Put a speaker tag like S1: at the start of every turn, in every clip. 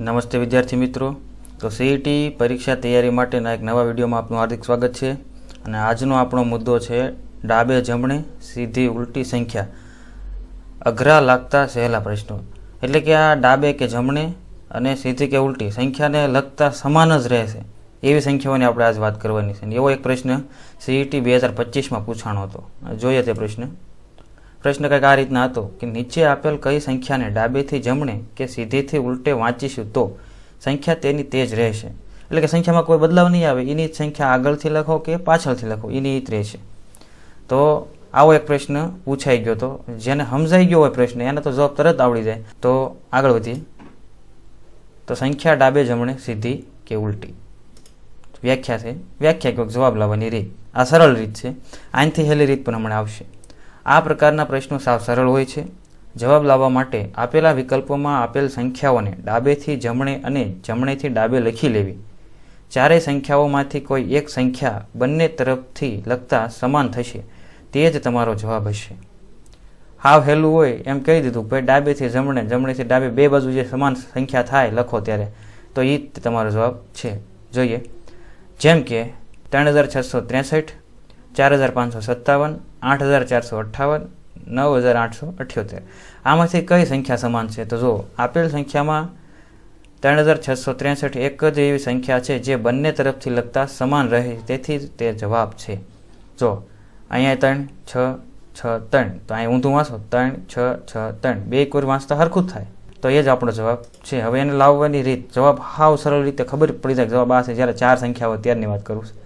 S1: નમસ્તે વિદ્યાર્થી મિત્રો. તો સીઈટી પરીક્ષા તૈયારી માટેના એક નવા વિડીયોમાં આપનું હાર્દિક સ્વાગત છે. અને આજનો આપણો મુદ્દો છે ડાબે જમણે સીધી ઉલટી સંખ્યા. અઘરા લાગતા સહેલા પ્રશ્નો. એટલે કે આ ડાબે કે જમણે અને સીધી કે ઉલટી સંખ્યાને લગતા સમાન જ રહેશે. એવી સંખ્યાઓની આપણે આજ વાત કરવાની છે. એવો એક પ્રશ્ન સીઈટી બે હજાર પચીસમાં પૂછાણો હતો. જોઈએ તે પ્રશ્ન. પ્રશ્ન કંઈક આ રીતના હતો કે નીચે આપેલ કઈ સંખ્યાને ડાબેથી જમણે કે સીધેથી ઉલટે વાંચીશું તો સંખ્યા તેની તે જ રહેશે. એટલે કે સંખ્યામાં કોઈ બદલાવ નહીં આવે. એની જ સંખ્યા આગળથી લખો કે પાછળથી લખો. એની જ રહેશે. તો આવો એક પ્રશ્ન પૂછાઈ ગયો હતો જેને સમજાઈ ગયો હોય પ્રશ્ન, એને તો જવાબ તરત આવડી જાય. તો આગળ વધીએ. તો સંખ્યા ડાબે જમણે, સીધી કે ઉલટી? વ્યાખ્યા છે. વ્યાખ્યા કે જવાબ લાવવાની રીત. આ સરળ રીત છે. આનાથી હેલી રીત પણ હમણાં આવશે. આ પ્રકારના પ્રશ્નો સાવ સરળ હોય છે. જવાબ લાવવા માટે આપેલા વિકલ્પોમાં આપેલ સંખ્યાઓને ડાબેથી જમણે અને જમણેથી ડાબે લખી લેવી. ચારેય સંખ્યાઓમાંથી કોઈ એક સંખ્યા બંને તરફથી લખતા સમાન થશે. તે જ તમારો જવાબ હશે. હાવ હેલું હોય એમ કહી દીધું ભાઈ ડાબેથી જમણે, જમણેથી ડાબે બે બાજુ જે સમાન સંખ્યા થાય લખો ત્યારે. તો એ જ તમારો જવાબ છે. જોઈએ. જેમ કે ત્રણ હજાર છસો ત્રેસઠ ચાર હજાર પાંચસો સત્તાવન, આઠ હજાર ચારસો અઠ્ઠાવન, નવ હજાર આઠસો અઠ્યોતેર. આમાંથી કઈ સંખ્યા સમાન છે? તો જો, આપેલ સંખ્યામાં ત્રણ હજાર છસો ત્રેસઠ એક જ એવી સંખ્યા છે જે બંને તરફથી લગતા સમાન રહે, તેથી તે જવાબ છે. જો, અહીંયા ત્રણ, છ છ, ત્રણ. તો અહીં ઊંધું વાંચો. ત્રણ, છ છ, ત્રણ. બે એક વાંચતા હરખું જ થાય. તો એ જ આપણો જવાબ છે. હવે એને લાવવાની રીત. જવાબ હાવ સરળ રીતે ખબર પડી જાય જવાબ આ છે. જ્યારે ચાર સંખ્યા હોય, ત્યારની વાત કરું છું.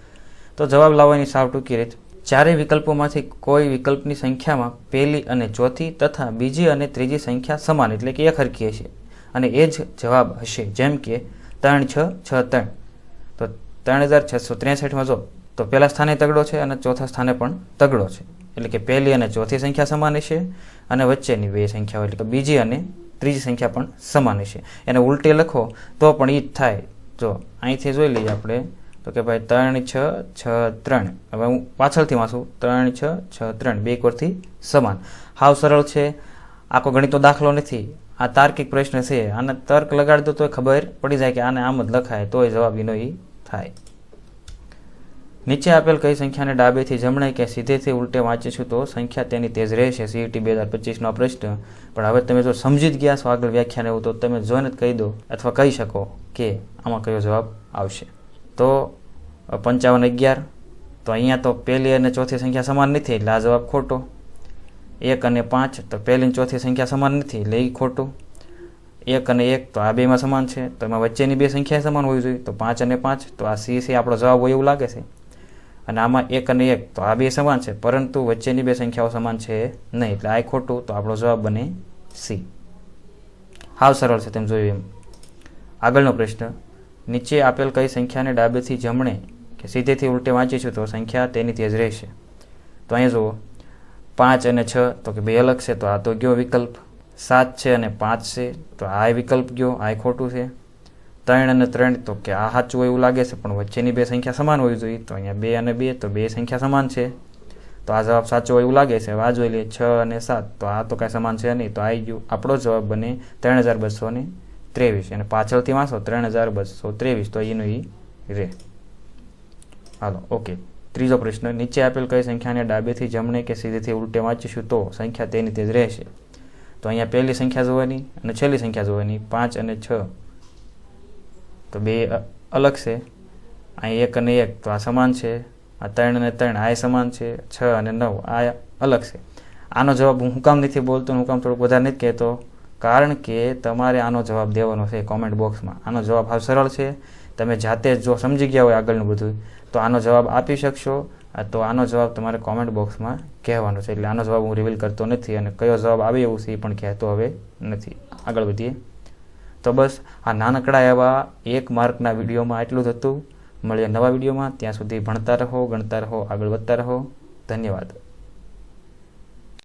S1: તો જવાબ લાવવાની સાવ ટૂંકી રીત ચારેય વિકલ્પોમાંથી કોઈ વિકલ્પની સંખ્યામાં પહેલી અને ચોથી તથા બીજી અને ત્રીજી સંખ્યા સમાન, એટલે કે એક હરખી હશે. અને એ જ જવાબ હશે, જેમ કે ત્રણ, છ છ, ત્રણ. તો ત્રણ હજાર છસો ત્રેસઠમાં જો, તો પહેલા સ્થાને તગડો છે અને ચોથા સ્થાને પણ તગડો છે. એટલે કે પહેલી અને ચોથી સંખ્યા સમાન હશે અને વચ્ચેની બે સંખ્યાઓ, એટલે કે બીજી અને ત્રીજી સંખ્યા પણ સમાન હશે. એને ઉલટી લખો તો પણ એ જ થાય. જો, અહીંથી જોઈ લઈએ આપણે. તો કે ભાઈ ત્રણ છ છ, ત્રણ. હવે હું પાછળથી વાંચું. ત્રણ છ છ, ત્રણ. બે એકવરથી સમાન. હાવ સરળ છે. આખો ગણિતનો દાખલો નથી. આ તાર્કિક પ્રશ્ન છે. આને તર્ક લગાડી દો તો ખબર પડી જાય કે આને આમ જ લખાય, તોય જવાબ એનો એ થાય. નીચે આપેલ કઈ સંખ્યાને ડાબેથી જમણે કે સીધેથી ઉલટે વાંચીશું તો સંખ્યા તેની તેજ રહેશે. સીઈટી બે હજાર પચીસનો પ્રશ્ન. પણ હવે તમે જો સમજી જ ગયા છો આગળ વ્યાખ્યાન એવું, તો તમે જોઈને જ કહી દો અથવા કહી શકો કે આમાં કયો જવાબ આવશે. તો પંચાવન અગિયાર. તો અહીંયા તો પહેલી અને ચોથી સંખ્યા સમાન નથી, એટલે આ જવાબ ખોટો. એક અને પાંચ, તો પહેલી ચોથી સંખ્યા સમાન નથી, એટલે એ ખોટું. એક અને એક, તો આ બેમાં સમાન છે. તો એમાં વચ્ચેની બે સંખ્યા સમાન હોવી જોઈએ. તો પાંચ અને પાંચ, તો આ સી સી આપણો જવાબ હોય એવું લાગે છે. અને આમાં એક અને એક, તો આ બે સમાન છે, પરંતુ વચ્ચેની બે સંખ્યાઓ સમાન છે નહીં, એટલે આ ખોટું, તો આપણો જવાબ બને સી. હાવ સરળ છે, તેમ જોયું એમ. આગળનો પ્રશ્ન. નીચે આપેલ કઈ સંખ્યાને ડાબેથી જમણે કે સીધેથી ઉલટે વાંચીશું તો સંખ્યા તેની તે જ રહેશે. તો અહીંયા જુઓ. પાંચ અને છ, તો કે બે અલગ છે, તો આ તો ગયો વિકલ્પ. સાત છે અને પાંચ છે, તો આ વિકલ્પ ગયો, આ ખોટું છે. ત્રણ અને ત્રણ, તો કે આ સાચું એવું લાગે છે, પણ વચ્ચેની બે સંખ્યા સમાન હોવી જોઈએ. તો અહીંયા બે અને બે, તો બે સંખ્યા સમાન છે. તો આ જવાબ સાચો એવું લાગે છે. આ જોઈ લઈએ, છ અને સાત, તો આ તો કાંઈ સમાન છે નહીં. તો આવી ગયું. આપણો જવાબ બને ત્રણ હજાર બસો ને ત્રેવીસ અને પાછળથી વાંચો ત્રણ હજાર બસો ત્રેવીસ, તો એનું એ રે. હાલો, ઓકે. ત્રીજો પ્રશ્ન, નીચે આપેલ કઈ સંખ્યાને ડાબેથી જમણે કે સીધેથી ઉલટે વાંચીશું તો? સંખ્યા તેની તે જ રહેશે. તો અહીંયા પહેલી સંખ્યા જોવાની અને છેલ્લી સંખ્યા જોવાની, પાંચ અને છ. તો બે અલગ છે. અહીં એક અને એક, તો આ સમાન છે. આ ત્રણ અને ત્રણ, આ સમાન છે. છ અને નવ, આ અલગ છે. આનો જવાબ હું કામ નથી બોલતો હું કામ થોડુંક વધારે નથી કહેતો. કારણ કે તમારે આનો જવાબ દેવાનો છે કોમેન્ટ બોક્સમાં આનો જવાબ હાવ સરળ છે. તમે જાતે જો સમજી ગયા હોય આગળનું બધું, તો આનો જવાબ આપી શકશો. તો આનો જવાબ તમારે કોમેન્ટ બોક્સમાં કહેવાનો છે. એટલે આનો જવાબ હું રિવીલ કરતો નથી અને કયો જવાબ આવે એવું છે એ પણ કહેતો હવે નથી. આગળ વધીએ. તો બસ, આ નાનકડા એવા એક માર્કના વિડીયોમાં એટલું જ હતું. મળીએ નવા વિડીયોમાં. ત્યાં સુધી ભણતા રહો, ગણતા રહો, આગળ વધતા રહો. ધન્યવાદ.